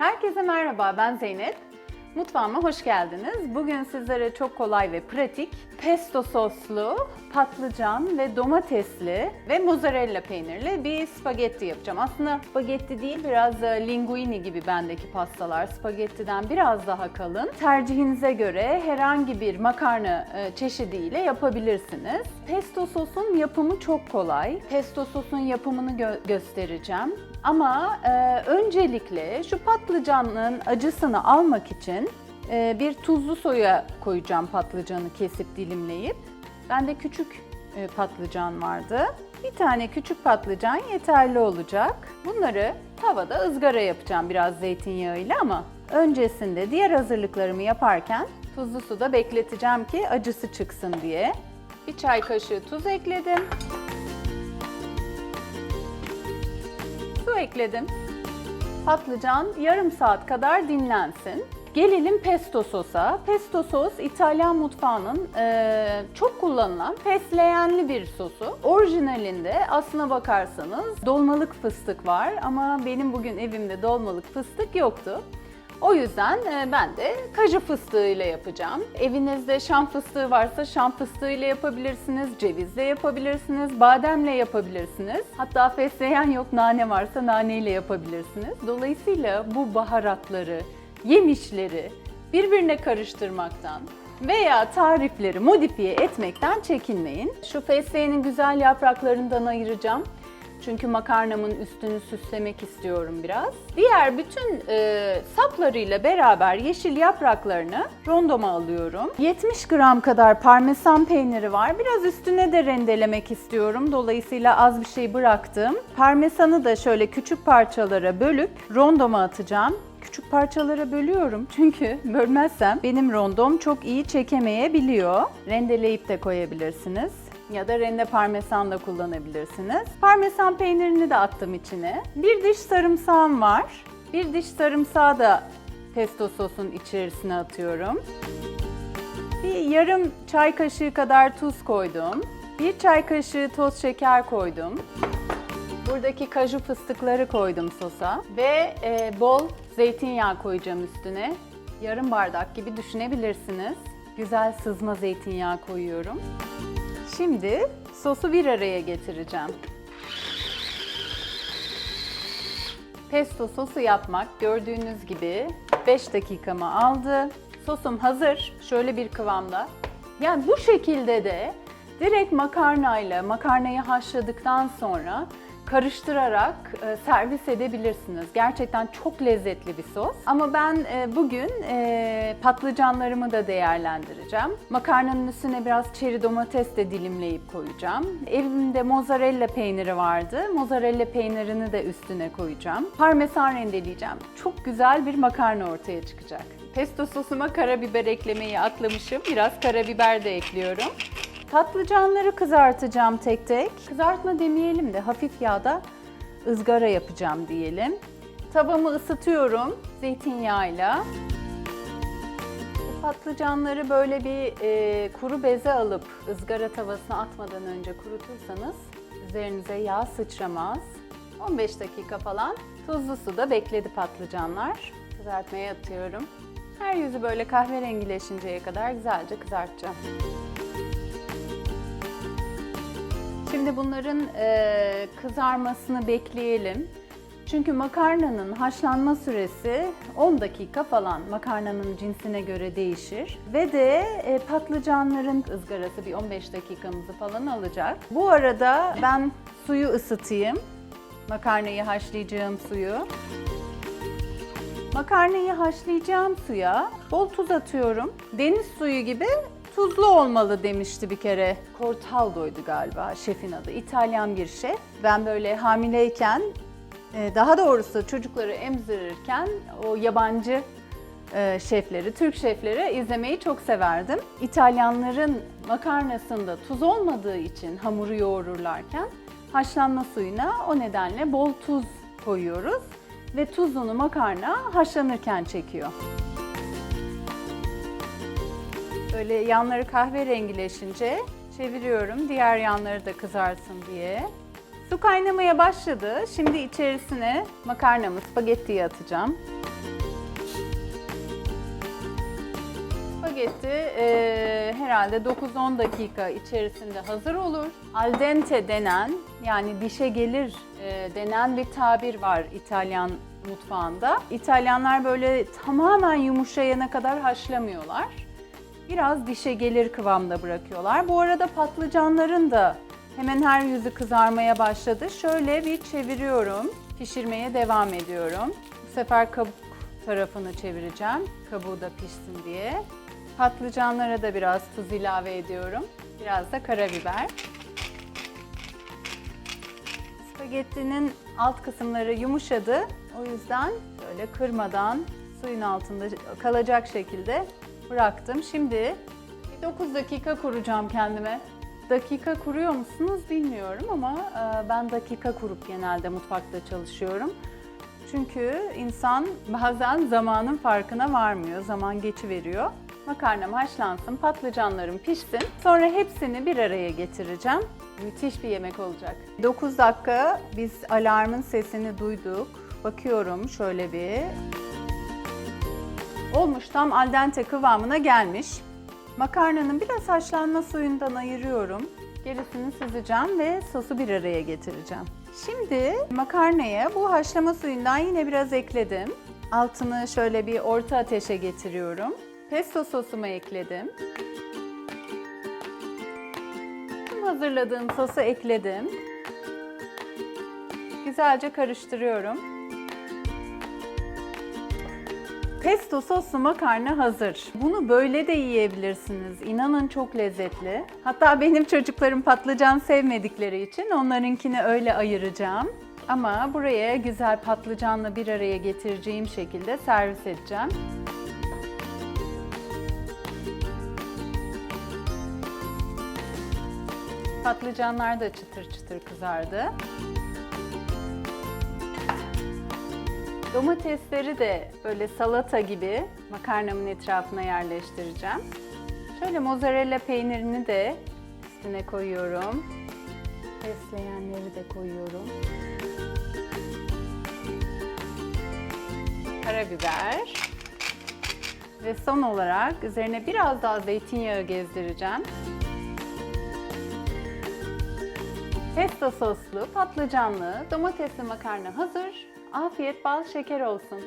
Herkese merhaba, ben Zeynep. Mutfağıma hoş geldiniz. Bugün sizlere çok kolay ve pratik pesto soslu, patlıcan ve domatesli ve mozzarella peynirli bir spagetti yapacağım. Aslında spagetti değil, biraz linguini gibi bendeki pastalar. Spagettiden biraz daha kalın. Tercihinize göre herhangi bir makarna e, çeşidiyle yapabilirsiniz. Pesto sosun yapımı çok kolay. Pesto sosun yapımını gö- göstereceğim. Ama e, öncelikle şu patlıcanın acısını almak için bir tuzlu soya koyacağım patlıcanı kesip dilimleyip. Bende küçük e, patlıcan vardı. Bir tane küçük patlıcan yeterli olacak. Bunları tavada ızgara yapacağım biraz zeytinyağıyla ama öncesinde diğer hazırlıklarımı yaparken tuzlu suda bekleteceğim ki acısı çıksın diye. Bir çay kaşığı tuz ekledim. Su ekledim. Patlıcan yarım saat kadar dinlensin. Gelelim pesto sosa. Pesto sos İtalyan mutfağının eee, çok kullanılan fesleğenli bir sosu. Orijinalinde aslına bakarsanız dolmalık fıstık var ama benim bugün evimde dolmalık fıstık yoktu. O yüzden e, ben de kaju fıstığı ile yapacağım. Evinizde şam fıstığı varsa şam fıstığı ile yapabilirsiniz, cevizle yapabilirsiniz, bademle yapabilirsiniz. Hatta fesleğen yok nane varsa nane ile yapabilirsiniz. Dolayısıyla bu baharatları, yemişleri birbirine karıştırmaktan veya tarifleri modifiye etmekten çekinmeyin. Şu fesleğenin güzel yapraklarından ayıracağım. Çünkü makarnamın üstünü süslemek istiyorum biraz. Diğer bütün e, saplarıyla beraber yeşil yapraklarını rondoma alıyorum. 70 gram kadar parmesan peyniri var. Biraz üstüne de rendelemek istiyorum. Dolayısıyla az bir şey bıraktım. Parmesanı da şöyle küçük parçalara bölüp rondoma atacağım. Küçük parçalara bölüyorum çünkü bölmezsem benim rondom çok iyi çekemeyebiliyor. Rendeleyip de koyabilirsiniz ya da rende parmesan da kullanabilirsiniz. Parmesan peynirini de attım içine. Bir diş sarımsağım var. Bir diş sarımsağı da pesto sosun içerisine atıyorum. Bir yarım çay kaşığı kadar tuz koydum. Bir çay kaşığı toz şeker koydum. Buradaki kaju fıstıkları koydum sosa ve e, bol zeytinyağı koyacağım üstüne. Yarım bardak gibi düşünebilirsiniz. Güzel sızma zeytinyağı koyuyorum. Şimdi sosu bir araya getireceğim. Pesto sosu yapmak gördüğünüz gibi 5 dakikamı aldı. Sosum hazır. Şöyle bir kıvamda. Yani bu şekilde de direkt makarnayla makarnayı haşladıktan sonra karıştırarak e, servis edebilirsiniz. Gerçekten çok lezzetli bir sos. Ama ben e, bugün e, patlıcanlarımı da değerlendireceğim. Makarnanın üstüne biraz çeri domates de dilimleyip koyacağım. Evimde mozzarella peyniri vardı. Mozzarella peynirini de üstüne koyacağım. Parmesan rendeleyeceğim. Çok güzel bir makarna ortaya çıkacak. Pesto sosuma karabiber eklemeyi atlamışım. Biraz karabiber de ekliyorum. Patlıcanları kızartacağım tek tek. Kızartma demeyelim de hafif yağda ızgara yapacağım diyelim. Tavamı ısıtıyorum zeytinyağıyla. Patlıcanları böyle bir e, kuru beze alıp ızgara tavasına atmadan önce kurutursanız üzerinize yağ sıçramaz. 15 dakika falan tuzlu suda bekledi patlıcanlar. Kızartmaya atıyorum. Her yüzü böyle kahverengileşinceye kadar güzelce kızartacağım. Şimdi bunların e, kızarmasını bekleyelim. Çünkü makarnanın haşlanma süresi 10 dakika falan makarnanın cinsine göre değişir. Ve de e, patlıcanların ızgarası bir 15 dakikamızı falan alacak. Bu arada ben suyu ısıtayım. Makarnayı haşlayacağım suyu. Makarnayı haşlayacağım suya bol tuz atıyorum. Deniz suyu gibi tuzlu olmalı demişti bir kere. Cortaldo'ydu galiba şefin adı. İtalyan bir şef. Ben böyle hamileyken, e, daha doğrusu çocukları emzirirken o yabancı e, şefleri, Türk şefleri izlemeyi çok severdim. İtalyanların makarnasında tuz olmadığı için hamuru yoğururlarken haşlanma suyuna o nedenle bol tuz koyuyoruz ve tuzunu makarna haşlanırken çekiyor. Böyle yanları kahverengileşince çeviriyorum diğer yanları da kızarsın diye. Su kaynamaya başladı. Şimdi içerisine makarnamı, spagettiyi atacağım. Spagetti e, herhalde 9-10 dakika içerisinde hazır olur. Al dente denen yani dişe gelir e, denen bir tabir var İtalyan mutfağında. İtalyanlar böyle tamamen yumuşayana kadar haşlamıyorlar. Biraz dişe gelir kıvamda bırakıyorlar. Bu arada patlıcanların da hemen her yüzü kızarmaya başladı. Şöyle bir çeviriyorum. Pişirmeye devam ediyorum. Bu sefer kabuk tarafını çevireceğim. Kabuğu da pişsin diye. Patlıcanlara da biraz tuz ilave ediyorum. Biraz da karabiber. Spagettinin alt kısımları yumuşadı. O yüzden böyle kırmadan suyun altında kalacak şekilde bıraktım. Şimdi bir 9 dakika kuracağım kendime. Dakika kuruyor musunuz bilmiyorum ama e, ben dakika kurup genelde mutfakta çalışıyorum. Çünkü insan bazen zamanın farkına varmıyor, zaman geçiveriyor. Makarnam haşlansın, patlıcanlarım pişsin. Sonra hepsini bir araya getireceğim. Müthiş bir yemek olacak. 9 dakika biz alarmın sesini duyduk. Bakıyorum şöyle bir. Olmuş tam al dente kıvamına gelmiş. Makarnanın biraz haşlanma suyundan ayırıyorum. Gerisini süzeceğim ve sosu bir araya getireceğim. Şimdi makarnaya bu haşlama suyundan yine biraz ekledim. Altını şöyle bir orta ateşe getiriyorum. Pesto sosumu ekledim. Hazırladığım sosu ekledim. Güzelce karıştırıyorum. Pesto soslu makarna hazır. Bunu böyle de yiyebilirsiniz. İnanın çok lezzetli. Hatta benim çocuklarım patlıcan sevmedikleri için onlarınkini öyle ayıracağım. Ama buraya güzel patlıcanla bir araya getireceğim şekilde servis edeceğim. Patlıcanlar da çıtır çıtır kızardı. Domatesleri de böyle salata gibi makarnamın etrafına yerleştireceğim. Şöyle mozzarella peynirini de üstüne koyuyorum. Fesleğenleri de koyuyorum. Karabiber. Ve son olarak üzerine biraz daha zeytinyağı gezdireceğim. Pesto soslu, patlıcanlı, domatesli makarna hazır. Afiyet bal şeker olsun.